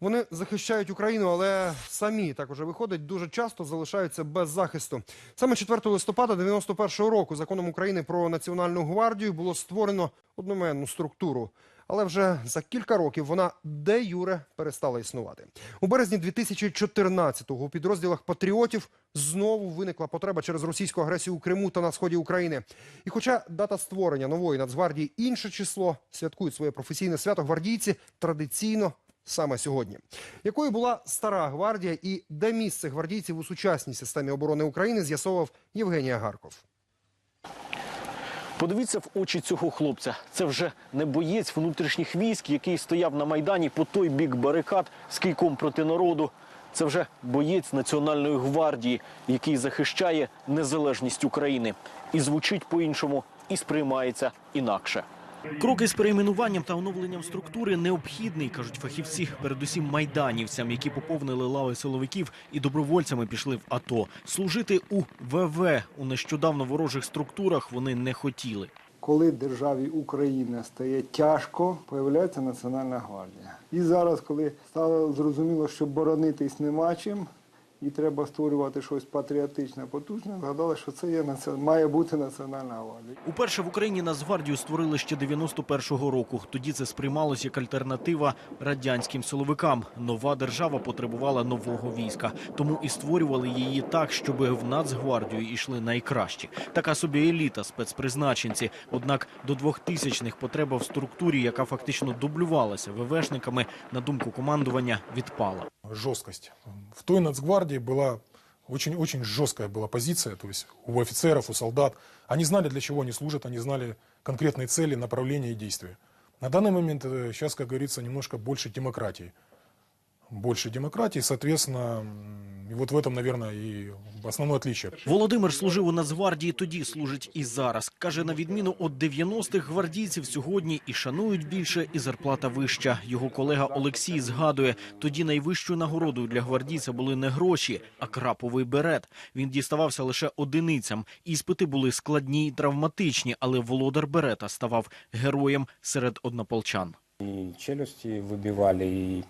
Вони захищають Україну, але самі так уже виходить, дуже часто залишаються без захисту. Саме 4 листопада 91-го року законом України про національну гвардію було створено одноменну структуру. Але вже за кілька років вона де юре перестала існувати. У березні 2014-го у підрозділах патріотів знову виникла потреба через російську агресію у Криму та на сході України. І хоча дата створення нової Нацгвардії інше число, святкують своє професійне свято гвардійці традиційно саме сьогодні. Якою була стара гвардія і де місце гвардійців у сучасній системі оборони України, з'ясовував Євгенія Гарков. Подивіться в очі цього хлопця. Це вже не боєць внутрішніх військ, який стояв на майдані по той бік барикад з кийком проти народу. Це вже боєць Національної гвардії, який захищає незалежність України. І звучить по-іншому, і сприймається інакше. Кроки з перейменуванням та оновленням структури необхідний, кажуть фахівці, передусім майданівцям, які поповнили лави силовиків і добровольцями пішли в АТО. Служити у ВВ у нещодавно ворожих структурах вони не хотіли. Коли державі Україна стає тяжко, появляється Національна гвардія. І зараз, коли стало зрозуміло, що боронитись нема чим, і треба створювати щось патріотичне, потужне, згадали, що це є має бути Національна гвардія. Уперше в Україні Нацгвардію створили ще 91-го року. Тоді це сприймалось як альтернатива радянським силовикам. Нова держава потребувала нового війська, тому і створювали її так, щоб в Нацгвардію йшли найкращі. Така собі еліта, спецпризначенці. Однак до 2000-х потреба в структурі, яка фактично дублювалася ВВшниками, на думку командування, відпала. Жесткость. В той нацгвардии была очень-очень жесткая была позиция, то есть у офицеров, у солдат. Они знали, для чего они служат, они знали конкретные цели, направления и действия. На данный момент э, сейчас, как говорится, немножко больше демократии. Больше демократии, соответственно, и вот в этом, наверное, и основное отличие. Володимир служив у Нацгвардії, тоді служить і зараз. Каже, на відміну від 90-х гвардійців сьогодні і шанують більше, і зарплата вища. Його колега Олексій згадує, тоді найвищою нагородою для гвардійця були не гроші, а краповий берет. Він діставався лише одиницям. Іспити були складні й травматичні, але володар берета ставав героєм серед однополчан. И челюсти выбивали, и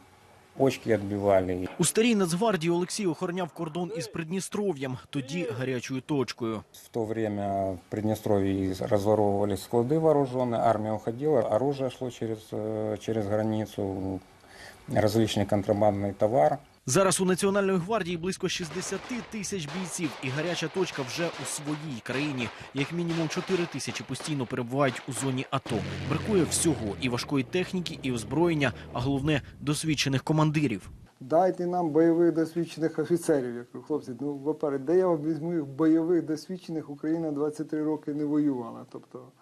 почки отбивали. И У старій Нацгвардії Олексій охороняв кордон із Придністров'ям, тоді гарячою точкою. В то время в Приднестровье разворовывались склады вооруженные, армия уходила, оружие шло через, э, через границу, различный контрабандный товар. Зараз у Національної гвардії близько 60 тисяч бійців, і гаряча точка вже у своїй країні. Як мінімум 4 тисячі постійно перебувають у зоні АТО. Бракує всього і важкої техніки, і озброєння, а головне досвідчених командирів. Дайте нам бойових досвідчених офіцерів. Я кажу, хлопці, ну, во-перше, де я візьму їх бойових досвідчених? Україна 23 роки не воювала. Тобто,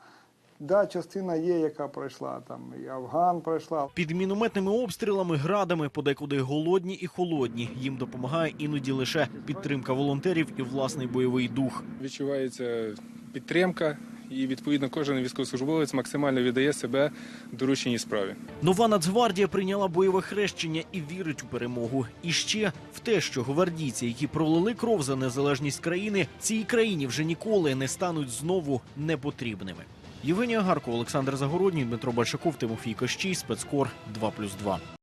да, частина є, яка пройшла, там і Афган пройшла, Під мінометними обстрілами, градами, подекуди голодні і холодні. Їм допомагає іноді лише підтримка волонтерів і власний бойовий дух. відчувається підтримка, і відповідно кожен військовослужбовець максимально віддає себе дорученій справі. Нова Нацгвардія прийняла бойове хрещення і вірить у перемогу. І ще в те, що гвардійці, які пролили кров за незалежність країни, цій країні вже ніколи не стануть знову непотрібними. Євгенія Гарко, Олександр Загородній, Дмитро Большаков, Тимофій Кощій, спецкор 2+,2.